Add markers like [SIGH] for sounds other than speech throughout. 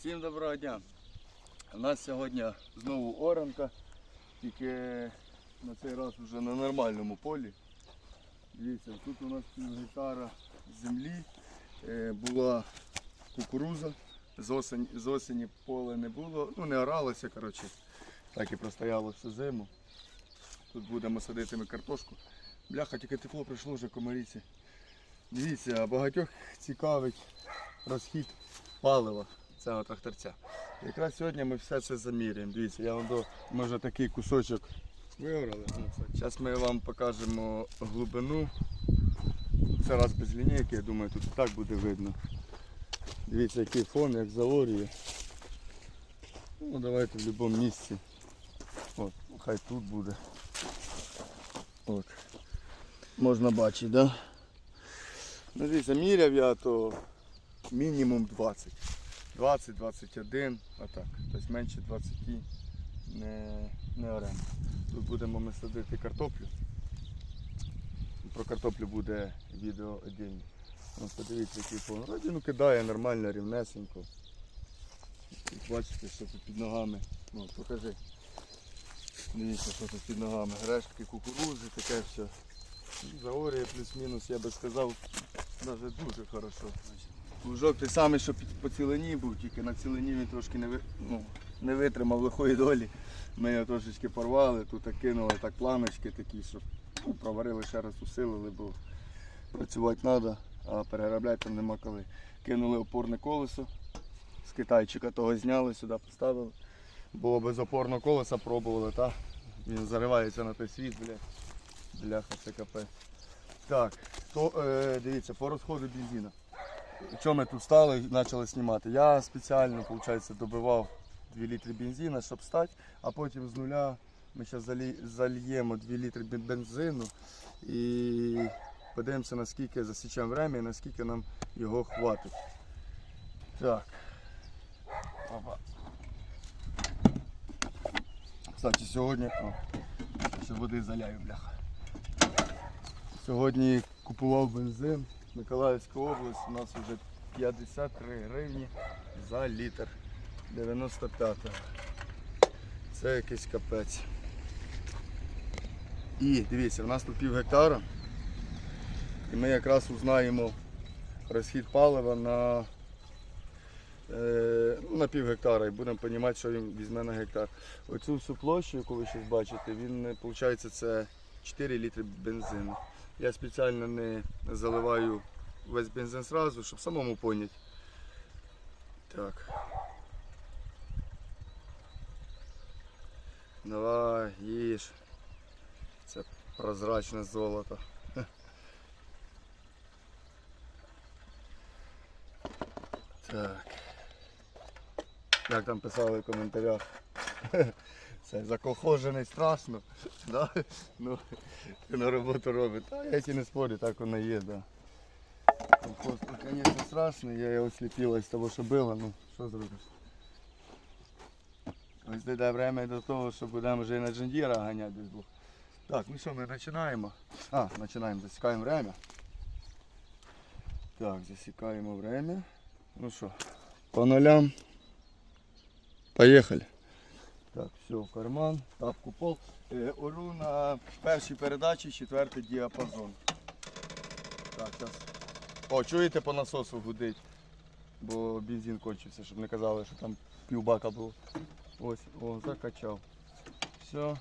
Всім доброго дня. У нас сьогодні знову оранка, тільки на цей раз вже на нормальному полі. Дивіться, тут у нас гектара землі, е, була кукуруза, з осені, з осені поле не було, ну не оралося, коротше, так і простояло всю зиму. Тут будемо садити ми картошку. Бляха, тільки тепло прийшло вже комаріці. Дивіться, багатьох цікавить розхід палива цього тракторця. Якраз сьогодні ми все це заміряємо. Дивіться, я вам до ми вже такий кусочок виграли. Зараз ми вам покажемо глибину. Це раз без лінійки, я думаю, тут так буде видно. Дивіться, який фон, як заорює. Ну, давайте в будь-якому місці. От, хай тут буде. От. Можна бачити, да? Ну, дивіться, міряв я, то мінімум 20. 20-21, отак. Тобто менше 20 не, не оремо. Тут будемо ми садити картоплю. Про картоплю буде відео отдельне. Ось подивіться, який фон. Родину кидає нормально, рівнесенько. Тут Бачите, що тут під ногами. Ну, покажи. Дивіться, що тут під ногами. Рештки кукурузи, таке все. Заоріє плюс-мінус, я би сказав, навіть дуже хорошо. Лужок той самий, що по цілині був, тільки на цілині він трошки не, ну, не витримав лихої долі. Ми його трошечки порвали, тут кинули так планочки такі, щоб ну, проварили ще раз усилили, бо працювати треба, а переробляти там нема коли. Кинули опорне колесо, з китайчика того зняли, сюди поставили. Бо без опорного колеса пробували, та? він заривається на той світ, бля. Бляха, це капець. Так, то е, дивіться, по розходу бензину. Що ми тут стали і почали знімати? Я спеціально виходить, добивав 2 літри бензину, щоб стати, а потім з нуля ми зараз зальємо 2 літри бензину і подивимося, наскільки засічемо время і наскільки нам його хватить. Так. Опа. Кстати, сьогодні. О, ще води заляю, бляха. Сьогодні купував бензин. Миколаївська область, у нас вже 53 гривні за літр 95 Це якийсь капець. І дивіться, у нас тут пів гектара. І ми якраз узнаємо розхід палива на, е, ну, на пів гектара і будемо розуміти, що він візьме на гектар. Оцю всю площу, яку ви зараз бачите, він виходить це 4 літри бензину. Я спеціально не заливаю весь бензин сразу, щоб самому поняти. Так. Давай, їж. Це прозрачне золото. Так. Як там писали в коментарях. Це закохожений страшно. [LAUGHS] Да? Ну, ти на роботу робить. Та я ті не спорю, так воно є, да. Колхоз, ну, звісно, страшний, я його сліпила з того, що було, ну що зробиш. Ось дійде время до того, що будемо вже і на джендіра ганяти десь двох. Так, ну що, ми починаємо. А, починаємо, засікаємо время. Так, засікаємо время. Ну що, по нулям. Поїхали. Так, все, карман, тапку пол. Е, ору на першій передачі четвертий діапазон. Так, зараз. О, чуєте по насосу гудить, бо бензин кончився, щоб не казали, що там півбака було. Ось, о, закачав. Все.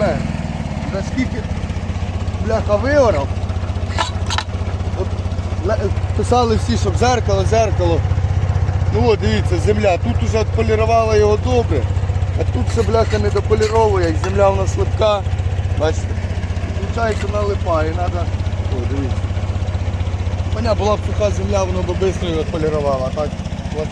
пойме, наскільки бляха вигорав. Писали всі, щоб зеркало, зеркало. Ну от дивіться, земля. Тут вже відполірувала його добре, а тут все бляха не дополіровує, як земля в нас слабка. Бачите, виходить, налипає, треба... О, дивіться. У мене була б суха земля, воно б швидко відполірувала. а так 20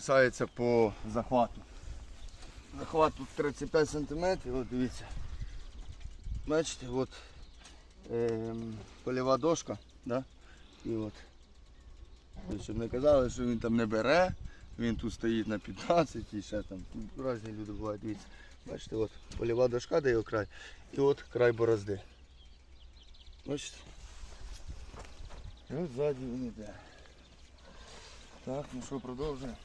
касається по захвату. Захват тут 35 см, от дивіться. Бачите, от ем, польова дошка, да? і от. Щоб не казали, що він там не бере, він тут стоїть на 15 і ще там. Різні люди бувають, дивіться. Бачите, от польова дошка, його край, і от край борозди. Бачите? І от ззаді він йде. Так, ну що, продовжуємо.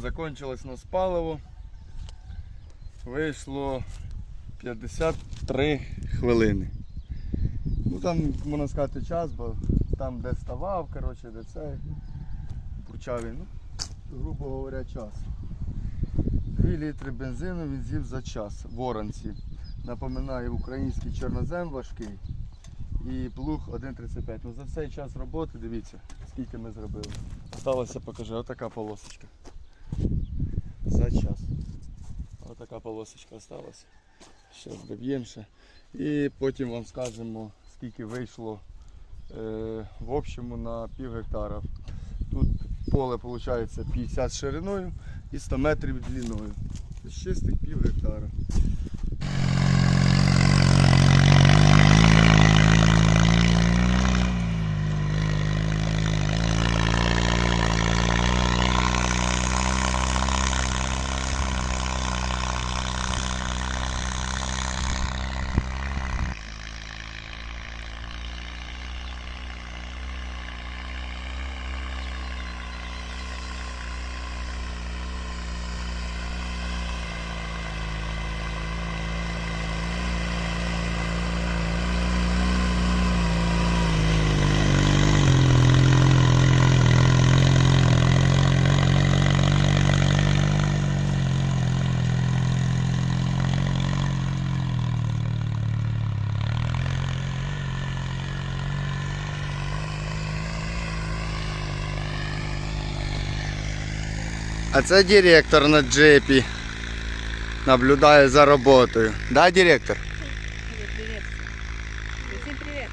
Закончилось у нас. Вийшло 53 хвилини. Ну там, можна сказати, час, бо там де ставав, коротше, де це. Він, ну, грубо говоря, час. 2 літри бензину він з'їв за час в оранці. Напоминаю, український чорнозем важкий і плуг 1,35. Ну за цей час роботи, дивіться, скільки ми зробили. Осталося, покажи, отака полосочка. За час. Отака полосочка осталася. Зараз доб'ємо. І потім вам скажемо, скільки вийшло е, в общому на пів гектара. Тут поле виходить 50 шириною і 100 метрів длиною. Чистих пів гектара. А це директор на джепі. Наблюдає за роботою. Да, директор? Привет, привет. Всем привет.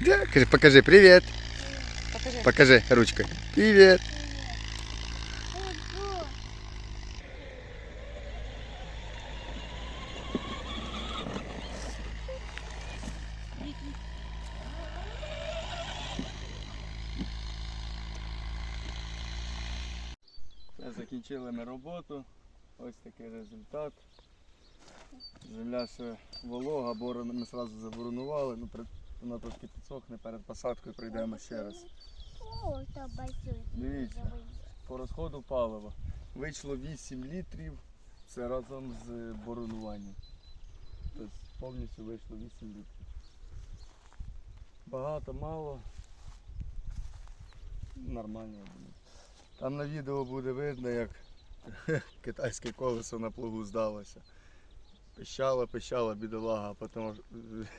Да. Кажи, Покажи привіт. Покажи. Покажи ручкой. Привіт. Закінчили ми роботу. Ось такий результат. Земля ще волога, борони ми одразу заборонували, ну, вона трошки підсохне перед посадкою, прийдемо ще раз. Дивіться, по розходу палива вийшло 8 літрів, це разом з боронуванням. Тобто повністю вийшло 8 літрів. Багато, мало. Нормально, я думаю. Там на відео буде видно, як [LAUGHS] китайське колесо на плугу здалося. Пищала, пищала бідолага, а потім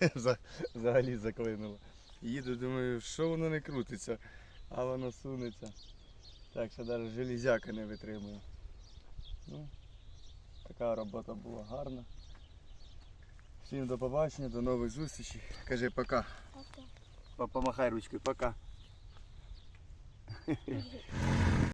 [LAUGHS] взагалі заклинуло. Їду, думаю, що воно не крутиться, а воно сунеться. Так що навіть железяка не витримує. Ну, така робота була гарна. Всім до побачення, до нових зустрічей. Кажи пока. Помахай ручкою, пока. [LAUGHS]